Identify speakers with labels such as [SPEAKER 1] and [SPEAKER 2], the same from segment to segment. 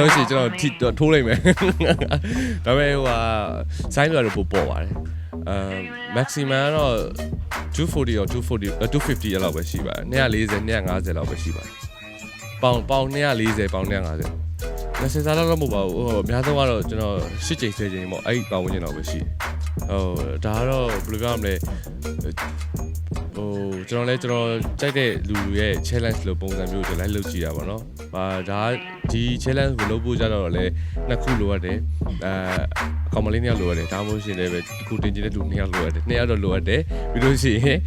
[SPEAKER 1] တော့ထိတော့ထိုးလိုက်မယ်ဒါပေမဲ့ဟိုဟာဆိုင်းတွေကတော့ပိုပေါ်ပါတယ်အဲ maximum ကတော့240ရော240 250အဲ့လောက်ပဲရှိပါတယ်240 250လောက်ပဲရှိပါတယ်ပေါင်ပေါင်240ပေါင်250မစင်စားတော့မဟုတ်ပါဘူးဟိုအများဆုံးကတော့ကျွန်တော်၈ချိန်၁၀ချိန်ပေါ့အဲ့ဒီပေါင်ဝင်ကျင်တော့ပဲရှိတယ်ဟိုဒါကတော့ဘယ်လိုပြောရမလဲဟို ကျွန်တော်လည်းကျွန်တော်ကြိုက်တဲ့လူရဲ့ challenge လို့ပုံစံမျိုးကျွန်တော်လည်းလုပ်ကြည့်တာပေါ့နော်။ဟာဒါဒီ challenge ကိုလုပ်ဖို့ကြတော့လည်းနှစ်ခုလိုရတယ်။အဲကောင်မလေးနှစ်ယောက်လိုရတယ်။ဒါမှမဟုတ်ရှင်လည်းပဲတစ်ခုတင်ကျင်တဲ့လူနှစ်ယောက်လိုရတယ်။နှစ်ယောက်တော့လိုရတယ်။ပြီးလို့ရှိရင်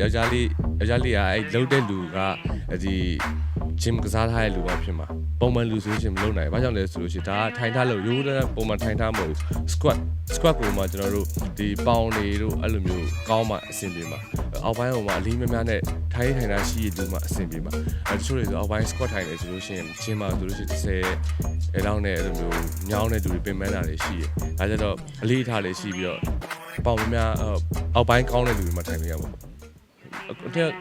[SPEAKER 1] ယောက်ျားလေးယောက်ျားလေးကအဲလုပ်တဲ့လူကဒီ gym ကစားထားတဲ့လူပါဖြစ်မှာပုံမှန်လူဆိုရှင်မလုပ်နိုင်ဘူး။ဘာကြောင့်လဲဆိုလို့ရှိရင်ဒါကထိုင်ထားလို့ရိုးရိုးပုံမှန်ထိုင်ထားမဟုတ်ဘူး squat squat ကိုမှကျွန်တော်တို့ဒီပေါင်တွေတို့အဲ့လိုမျိုးကောင်းမှအဆင်ပြေမှာအောက်ပိုင်းဟိုမှာအလေးများများနဲ့ထိုင်ထိုင်တာရှိရတူမှအဆင်ပြေမှာအဲတချို့တွေဆိုအောက်ပိုင်း squat ထိုင်နေဆိုလို့ရှိရင် gym မှာဆိုလို့ရှိရင်30အဲလောက်နဲ့အဲ့လိုမျိုးညောင်းတဲ့လူတွေပင်ပန်းတာတွေရှိရ။ဒါကြတော့အလေးထားလေးရှိပြီးတော့ပေါင်များများအောက်ပိုင်းကောင်းတဲ့လူတွေမှထိုင်လို့ရမှာပေါ့ အခုတည်း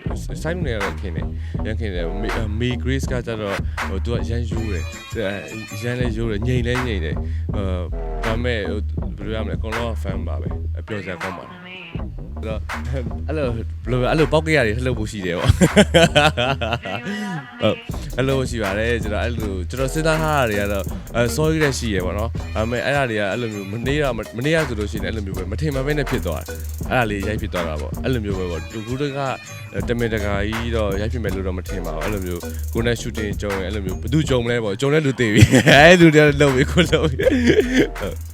[SPEAKER 1] ဆိုင်နေရတော့ခင်နေရန်ခင်တယ်မီ grace ကကြတော့ဟိုသူကရန်ယူတယ်ရန်လည်းယူတယ်ငိန်လည်းငိန်တယ်အာဒါမဲ့ဟိုဘယ်လိုရမလဲအကုန်လုံး fan ပါပဲအပြောစရာကောင်းပါတယ်အဲ့ တော့အဲ့လိုဘယ်လိုအဲ့လိုပောက်ကြရတယ်လှုပ်ဖို့ရှိတယ်ပေါ့ဟုတ်အဲ့လိုရှိပါတယ်ကျွန်တော်အဲ့လိုကျွန်တော်စဉ်းစားထားတာတွေကတော့အဲ sorry တဲ့ရှိရပေါ့နော်ဒါပေမဲ့အဲ့ဒါတွေကအဲ့လိုမျိုးမနေ့ကမနေ့ကဆိုလို့ရှိရင်အဲ့လိုမျိုးပဲမထင်မှပဲနဲ့ဖြစ်သွားတယ်အဲ့ဒါလေးရိုက်ဖြစ်သွားတာပေါ့အဲ့လိုမျိုးပဲပေါ့တူကူတကတမင်တကာကြီးတော့ရိုက်ဖြစ်မယ်လို့တော့မထင်ပါဘူးအဲ့လိုမျိုးကိုနဲ့ shooting ကြုံရင်အဲ့လိုမျိုးဘယ်သူကြုံမလဲပေါ့ကြုံတဲ့လူသိပြီအဲ့လူတွေလှုပ်ပြီကိုလှုပ်ပြီဟုတ်